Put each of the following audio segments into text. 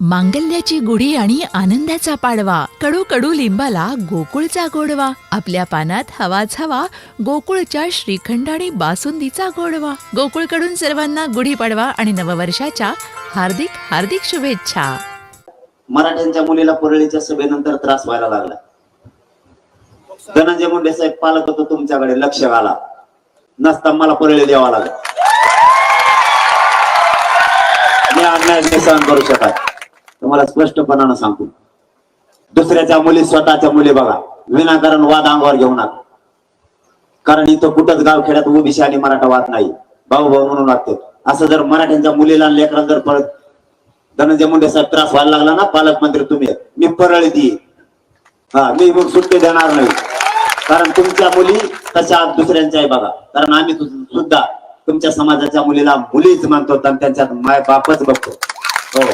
मांगल्याची गुढी आणि आनंदाचा पाडवा. कडू कडू लिंबाला गोकुळचा गोडवा. आपल्या पानात हवाच हवा गोकुळच्या श्रीखंड आणि बासुंदीचा गोडवा. गोकुळकडून सर्वांना गुढी पाडवा आणि नववर्षाच्या हार्दिक हार्दिक शुभेच्छा. मराठ्यांच्या मुलीला परळीच्या सभेनंतर त्रास व्हायला लागला. धनंजय मुंडे साहेब पालक होतो तुमच्याकडे लक्ष घाला. नसता मला परळी द्यावा लागला. मी अन्याय सहन करू शकत तुम्हाला स्पष्टपणानं सांगतो. दुसऱ्याच्या मुली स्वतःच्या मुली बघा. विनाकारण वाद अंगावर घेऊ नका. कारण इथं कुठंच गावखेड्यात ओबीसी आणि मराठा वाद नाही. भाऊ भाऊ म्हणून वागतो. असं जर मराठ्यांच्या मुलीला लेकरांना जर परत धनंजय मुंडे साहेब त्रास व्हायला लागला ना पालकमंत्री तुम्ही. मी परळी ती हा मी मग सुट्टी देणार नाही. कारण तुमच्या मुली तशा दुसऱ्यांच्या आहे बघा. कारण आम्ही सुद्धा तुमच्या समाजाच्या मुलीला मुलीच मानतो आणि त्यांच्यात माय बापच बघतो. हो.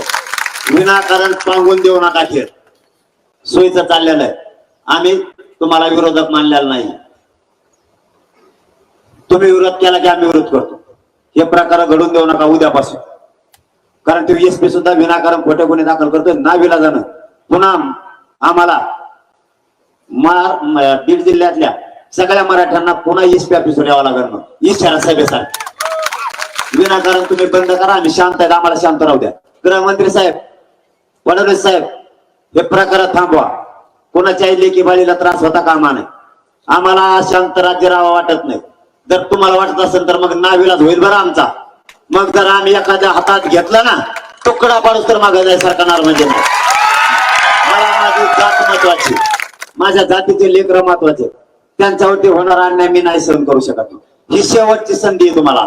विनाकारण पांगून देऊ नका खेळ. सोयीचं चाललेलं आहे. आम्ही तुम्हाला विरोधक मानलेला नाही. तुम्ही विरोध केला की आम्ही विरोध करतो. हे प्रकार घडून देऊ नका उद्यापासून. कारण ते एसपी सुद्धा विनाकारण खोटे गुन्हे दाखल करतोय. ना विलाजानं पुन्हा आम्हाला बीड जिल्ह्यातल्या सगळ्या मराठ्यांना पुन्हा एसपी ऑफिसवर यावं लागणार ई इशारा सभेसाठी विनाकारण तुम्ही बंद करा आम्ही शांत आहेत. आम्हाला शांत राहू द्या. गृहमंत्री साहेब फडणवीस साहेब हे प्रकार थांबवा. कोणाच्याही लेखी बाळीला त्रास होता कामा नाही आम्हाला शांत राज्य राहावा वाटत नाही. जर तुम्हाला वाटत असेल तर मग नाविलाज होईल बरं आमचा. मग जर आम्ही एखाद्या हातात घेतला ना तुकडा पाडूस तर मागे जाय सरकार म्हणजे मला माझी जात महत्वाची. माझ्या जातीचे लेकर महत्त्वाचे. त्यांच्यावरती होणारा अन्याय मी नाही सहन करू शकत. ही शेवटची संधी आहे तुम्हाला.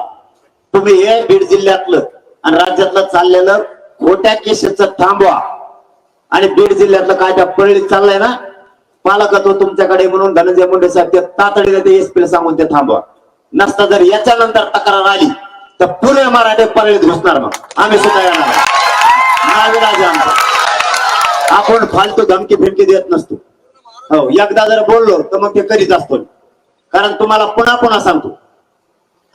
तुम्ही हे बीड जिल्ह्यातलं आणि राज्यातलं चाललेलं खोट्या केसेसचं थांबवा. आणि बीड जिल्ह्यातलं काय त्या परळीत चाललंय ना पालकत्व तुमच्याकडे म्हणून धनंजय मुंडे साहेब ते तातडीने ते एसपीला सांगून ते थांबवा. नसता जर याच्यानंतर तक्रार आली तर पुणे मराठे परळीत घुसणार मग. आम्ही सुद्धा येणार आपण फालतू धमकी फिरकी देत नसतो. हो एकदा जर बोललो तर मग ते करीत असतो कारण तुम्हाला पुन्हा पुन्हा सांगतो.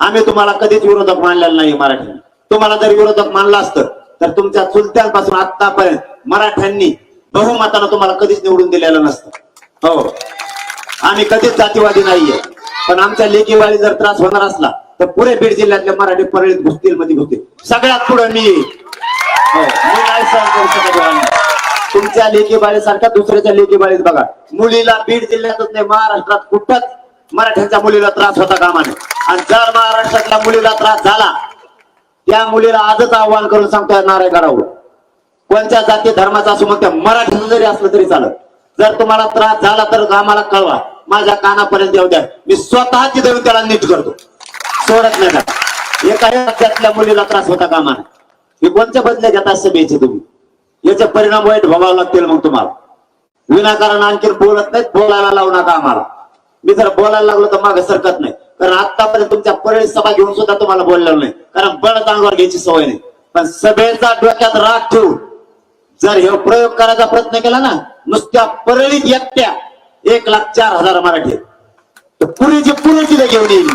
आम्ही तुम्हाला कधीच विरोधक मानलेला नाही मराठी तुम्हाला जर विरोधक मानला असतं तर तुमच्या चुलत्यांपासून आतापर्यंत मराठ्यांनी बहुमतानं तुम्हाला कधीच निवडून दिलेलं नसतं. हो. आम्ही कधीच जातीवादी नाहीये. पण आमच्या लेकीवाळी जर त्रास होणार असला तर पुरे बीड जिल्ह्यातले मराठी परळीत घुसतील मध्ये घुसतील सगळ्यात पुढे मी. हो. मी नाही सहन करू शकत अन्याय. तुमच्या लेखी सारख्या दुसऱ्याच्या लेखी बघा. मुलीला बीड जिल्ह्यातच नाही महाराष्ट्रात कुठंच मराठ्यांच्या मुलीला त्रास होता कामाने आणि जर महाराष्ट्रातल्या मुलीला त्रास झाला त्या मुलीला आजच आव्हान करून सांगतोय नारायणगडावर कोणत्या जाती धर्माचा असू मग त्या मराठीचं जरी असलं तरी चालत. जर तुम्हाला त्रास झाला तर आम्हाला कळवा. माझ्या कानापर्यंत येऊ द्या. मी स्वतः तिथे त्याला नीट करतो. सोडत नाही का एका राज्यातल्या मुलीला त्रास होता कामा. नाही हे कोणत्या बदल्या घेता सभेचे तुम्ही? याचे परिणाम वाईट भोगावे लागतील मग तुम्हाला. विनाकारण आणखी बोलत नाहीत बोलायला लावू नका आम्हाला. मी जर बोलायला लागलो तर मागे सरकत नाही. कारण आतापर्यंत तुमच्या परळी सभा घेऊन सुद्धा तुम्हाला बोललेलं नाही. कारण बळ अंगावर घ्यायची सवय नाही. पण सभेचा डोक्यात राग ठेवून जर हे प्रयोग करायचा प्रयत्न केला ना नुसत्या परळीत एकट्या एक लाख चार हजार मराठी तर पुरीची पुरी घेऊन येईल.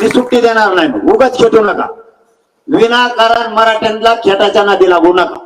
मी. सुट्टी देणार नाही उगाच खेटू नका. विनाकारण मराठ्यांना खेटाच्या नादी लागू नका.